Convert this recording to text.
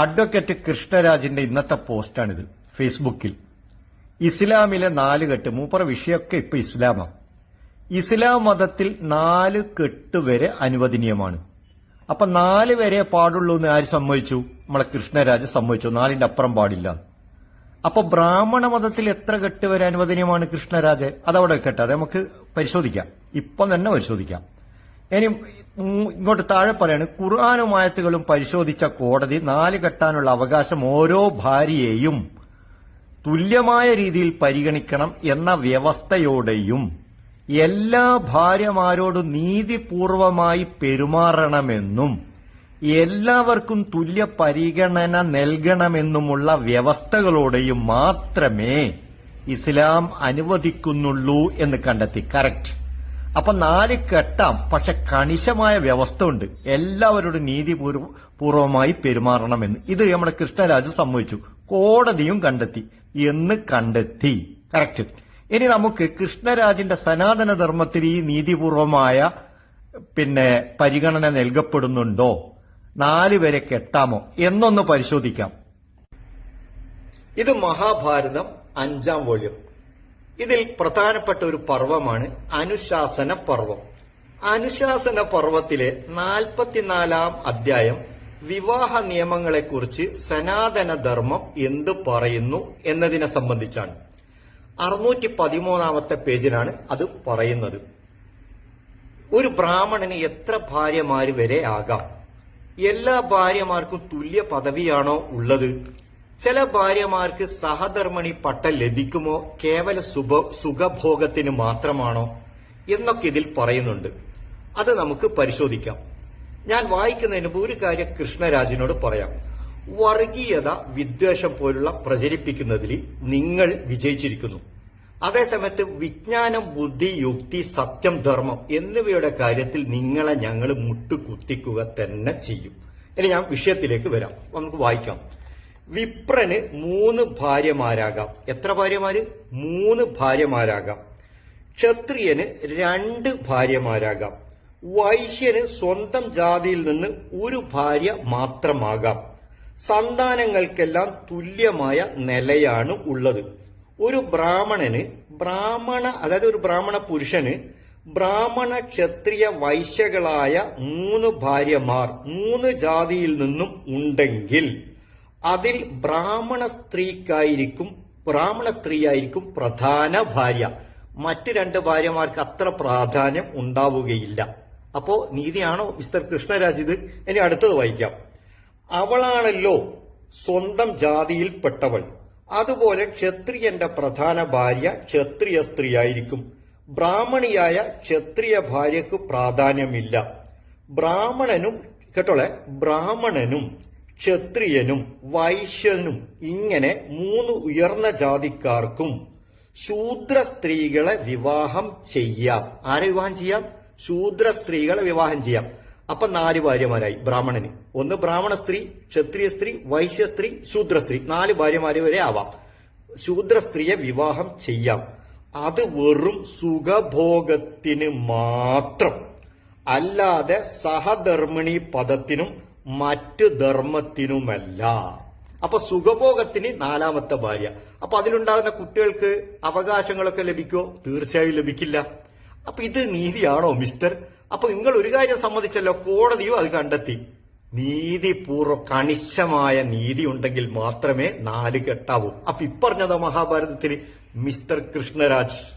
Advocate കൃഷ്ണരാജിന്റെ ഇന്നത്തെ പോസ്റ്റാണിത് ഫേസ്ബുക്കിൽ. ഇസ്ലാമിലെ നാല് കെട്ട് മൂപ്പറ വിഷയമൊക്കെ ഇപ്പൊ ഇസ്ലാമാണ് ഇസ്ലാം മതത്തിൽ നാല് കെട്ട് വരെ അനുവദനീയമാണ്. അപ്പൊ നാല് വരെ പാടുള്ളൂ എന്ന് ആര് സമ്മതിച്ചു? നമ്മളെ കൃഷ്ണരാജ് സമ്മതിച്ചു. നാലിന്റെ അപ്പുറം പാടില്ല. അപ്പൊ ബ്രാഹ്മണ മതത്തിൽ എത്ര കെട്ട് വരെ അനുവദനീയമാണ് കൃഷ്ണരാജ്? അതവിടെ വെക്കട്ടെ അത് നമുക്ക് പരിശോധിക്കാം. ഇപ്പം തന്നെ പരിശോധിക്കാം. ഇനി ഇങ്ങോട്ട് താഴെ പറയാണ് ഖുർആാനും ആയത്തുകളും പരിശോധിച്ച കോടതി നാല് കെട്ടാനുള്ള അവകാശം ഓരോ ഭാര്യയെയും തുല്യമായ രീതിയിൽ പരിഗണിക്കണം എന്ന വ്യവസ്ഥയോടെയും എല്ലാ ഭാര്യമാരോടും നീതിപൂർവമായി പെരുമാറണമെന്നും എല്ലാവർക്കും തുല്യ പരിഗണന നൽകണമെന്നുമുള്ള വ്യവസ്ഥകളോടെയും മാത്രമേ ഇസ്ലാം അനുവദിക്കുന്നുള്ളൂ എന്ന് കണ്ടെത്തി. കറക്റ്റ്. അപ്പൊ നാല് കെട്ടാം പക്ഷെ കണിശമായ വ്യവസ്ഥ ഉണ്ട് എല്ലാവരോടും നീതിപൂർവമായി പൂർവമായി പെരുമാറണമെന്ന്. ഇത് നമ്മുടെ കൃഷ്ണരാജ് സമ്മതിച്ചു. കോടതിയും കണ്ടെത്തി. എന്ന് കണ്ടെത്തി. കറക്റ്റ്. ഇനി നമുക്ക് കൃഷ്ണരാജിന്റെ സനാതന ധർമ്മത്തിൽ ഈ നീതിപൂർവമായ പിന്നെ പരിഗണന നൽകപ്പെടുന്നുണ്ടോ? നാല് വരെ കെട്ടാമോ? എന്നൊന്ന് പരിശോധിക്കാം. ഇത് മഹാഭാരതം അഞ്ചാം വോള്യം. ഇതിൽ പ്രധാനപ്പെട്ട ഒരു പർവമാണ് അനുശാസന പർവം. അനുശാസന പർവത്തിലെ നാൽപ്പത്തിനാലാം അധ്യായം വിവാഹ നിയമങ്ങളെക്കുറിച്ച് സനാതന ധർമ്മം എന്ത് പറയുന്നു എന്നതിനെ സംബന്ധിച്ചാണ്. അറുന്നൂറ്റി പതിമൂന്നാമത്തെ പേജിലാണ് അത് പറയുന്നത്. ഒരു ബ്രാഹ്മണന് എത്ര ഭാര്യമാര് വരെ ആകാം? എല്ലാ ഭാര്യമാർക്കും തുല്യ പദവിയാണോ ഉള്ളത്? ചില ഭാര്യമാർക്ക് സഹധർമ്മിണി പട്ടം ലഭിക്കുമോ? കേവല സുഖ സുഖഭോഗത്തിന് മാത്രമാണോ? എന്നൊക്കെ ഇതിൽ പറയുന്നുണ്ട്. അത് നമുക്ക് പരിശോധിക്കാം. ഞാൻ വായിക്കുന്നതിന് മുമ്പ് ഒരു കാര്യം കൃഷ്ണരാജിനോട് പറയാം. വർഗീയത വിദ്വേഷം പോലുള്ള പ്രചരിപ്പിക്കുന്നതിൽ നിങ്ങൾ വിജയിച്ചിരിക്കുന്നു. അതേസമയത്ത് വിജ്ഞാനം ബുദ്ധി യുക്തി സത്യം ധർമ്മം എന്നിവയുടെ കാര്യത്തിൽ നിങ്ങളെ ഞങ്ങൾ മുട്ടുകുത്തിക്കുക തന്നെ ചെയ്യും. ഇനി ഞാൻ വിഷയത്തിലേക്ക് വരാം. നമുക്ക് വായിക്കാം. വിപ്രന് മൂന്ന് ഭാര്യമാരാകാം. എത്ര ഭാര്യമാര്? മൂന്ന് ഭാര്യമാരാകാം. ക്ഷത്രിയന് രണ്ട് ഭാര്യമാരാകാം. വൈശ്യന് സ്വന്തം ജാതിയിൽ നിന്ന് ഒരു ഭാര്യ മാത്രമാകാം. സന്താനങ്ങൾക്കെല്ലാം തുല്യമായ നിലയാണ് ഉള്ളത്. ഒരു ബ്രാഹ്മണന് ബ്രാഹ്മണ അതായത് ഒരു ബ്രാഹ്മണ പുരുഷന് ബ്രാഹ്മണ ക്ഷത്രിയ വൈശ്യകളായ മൂന്ന് ഭാര്യമാർ മൂന്ന് ജാതിയിൽ നിന്നും ഉണ്ടെങ്കിൽ അതിൽ ബ്രാഹ്മണ സ്ത്രീക്കായിരിക്കും ബ്രാഹ്മണ സ്ത്രീയായിരിക്കും പ്രധാന ഭാര്യ. മറ്റ് രണ്ട് ഭാര്യമാർക്ക് അത്ര പ്രാധാന്യം ഉണ്ടാവുകയില്ല. അപ്പോ നീതിയാണോ മിസ്റ്റർ കൃഷ്ണരാജ് ഇത്? ഇനി അടുത്തത് വായിക്കാം. അവളാണല്ലോ സ്വന്തം ജാതിയിൽപ്പെട്ടവൾ. അതുപോലെ ക്ഷത്രിയന്റെ പ്രധാന ഭാര്യ ക്ഷത്രിയ സ്ത്രീയായിരിക്കും. ബ്രാഹ്മണിയായ ക്ഷത്രിയ ഭാര്യക്ക് പ്രാധാന്യമില്ല. ബ്രാഹ്മണനും കേട്ടോളെ ബ്രാഹ്മണനും ക്ഷത്രിയനും വൈശ്യനും ഇങ്ങനെ മൂന്ന് ഉയർന്ന ജാതിക്കാർക്കും ശൂദ്ര സ്ത്രീകളെ വിവാഹം ചെയ്യാം. ആരെ വിവാഹം ചെയ്യാം? ശൂദ്ര സ്ത്രീകളെ വിവാഹം ചെയ്യാം. അപ്പൊ നാല് ഭാര്യമാരായി ബ്രാഹ്മണന്. ഒന്ന് ബ്രാഹ്മണ സ്ത്രീ ക്ഷത്രിയ സ്ത്രീ വൈശ്യ സ്ത്രീ ശൂദ്ര സ്ത്രീ. നാല് ഭാര്യമാര് വരെ ആവാം. ശൂദ്ര സ്ത്രീയെ വിവാഹം ചെയ്യാം. അത് വെറും സുഖഭോഗത്തിന് മാത്രം. അല്ലാതെ സഹധർമ്മിണി പദത്തിനും മറ്റ് ധർമ്മത്തിനുമല്ല. അപ്പൊ സുഖഭോഗത്തിന് നാലാമത്തെ ഭാര്യ. അപ്പൊ അതിലുണ്ടാകുന്ന കുട്ടികൾക്ക് അവകാശങ്ങളൊക്കെ ലഭിക്കോ തീർച്ചയായും ലഭിക്കില്ല. അപ്പൊ ഇത് നീതിയാണോ മിസ്റ്റർ? അപ്പൊ നിങ്ങൾ ഒരു കാര്യം സമ്മതിച്ചല്ലോ കോടതിയും അത് കണ്ടെത്തി. നീതിപൂർവ കണിശമായ നീതി ഉണ്ടെങ്കിൽ മാത്രമേ നാല് കെട്ടാവൂ. അപ്പൊ ഇപ്പറഞ്ഞതോ മഹാഭാരതത്തിൽ മിസ്റ്റർ കൃഷ്ണരാജ്.